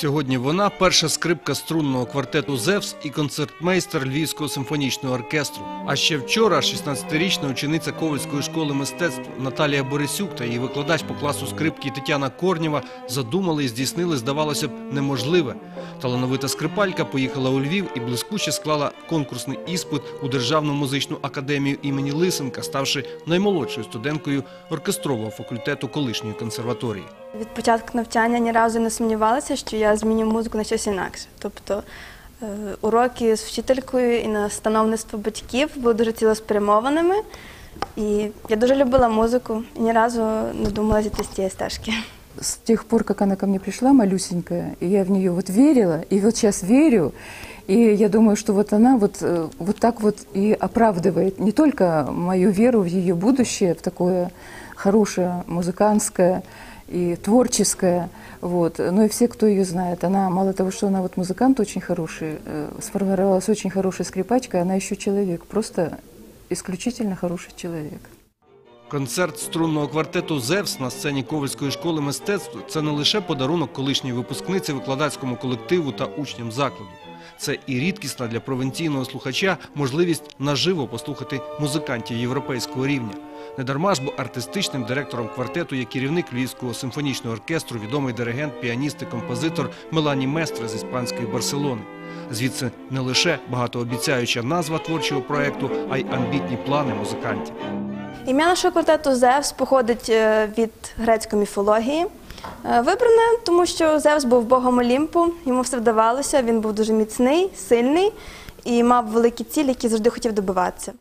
Сьогодні вона перша скрипка струнного квартету Зевс і концертмейстер Львівського симфонічного оркестру. А ще вчора 16-річна учениця Ковальської школи мистецтв Наталія Борисюк та її викладач по класу скрипки Тетяна Корнєва задумали і здійснили, здавалося б, неможливе. Талановита скрипалька поїхала у Львів і блискуче склала конкурсний іспит у Державну музичну академію імені Лисенка, ставши наймолодшою студенткою оркестрового факультету колишньої консерваторії. Від початку навчання ні разу не сумнівалася, що я зміню музику на щось інакше. Тобто е, уроки з вчителькою і настановництво батьків були дуже цілеспрямованими. І я дуже любила музику і ні разу не думала зійти з цієї стежки. С тех пор, как она ко мне пришла, малюсенькая, и я в нее вот верила, и вот сейчас верю, и я думаю, что вот она вот, э, вот так вот и оправдывает не только мою веру в ее будущее, в такое хорошее, музыкантское и творческое, вот, но и все, кто ее знает. Она, мало того, что она вот музыкант очень хороший, э, сформировалась очень хорошей скрипачкой, она еще человек, просто исключительно хороший человек. Концерт струнного квартету Зевс на сцені Ковальської школи мистецтв це не лише подарунок колишньої випускниці викладацькому колективу та учням закладу. Це і рідкісна для провінційного слухача можливість наживо послухати музикантів європейського рівня. Недарма ж бо артистичним директором квартету є керівник Львівського симфонічного оркестру, відомий диригент, піаніст і композитор Мелані Местре з іспанської Барселони. Звідси не лише багатообіцяюча назва творчого проекту, а й амбітні плани музикантів. Ім'я нашого квартету Зевс походить е, від грецької міфології. Е, Вибране, тому що Зевс був богом Олімпу, йому все вдавалося, він був дуже міцний, сильний і мав великі цілі, які завжди хотів добиватися.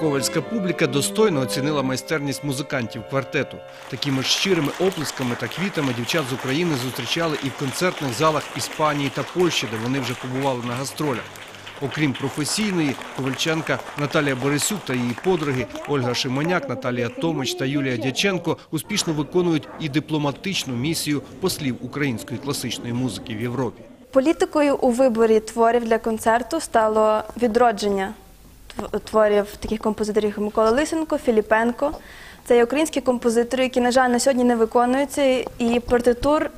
Ковальська публіка достойно оцінила майстерність музикантів квартету. Такими ж щирими оплесками та квітами дівчат з України зустрічали і в концертних залах Іспанії та Польщі, де вони вже побували на гастролях. Окрім професійної, ковальчанка Наталія Борисюк та її подруги Ольга Шимоняк, Наталія Томич та Юлія Дяченко успішно виконують і дипломатичну місію послів української класичної музики в Європі. Політикою у виборі творів для концерту стало відродження творів таких композиторів, як Микола Лисенко, Філіпенко. Це є українські композитори, які, на жаль, на сьогодні не виконуються, і партитур,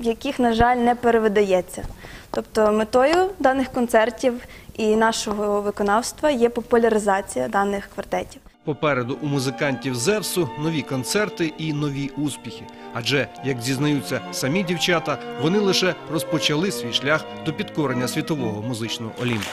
яких, на жаль, не перевидається. Тобто метою даних концертів і нашого виконавства є популяризація даних квартетів. Попереду у музикантів Зевсу нові концерти і нові успіхи. Адже, як зізнаються самі дівчата, вони лише розпочали свій шлях до підкорення світового музичного олімпу.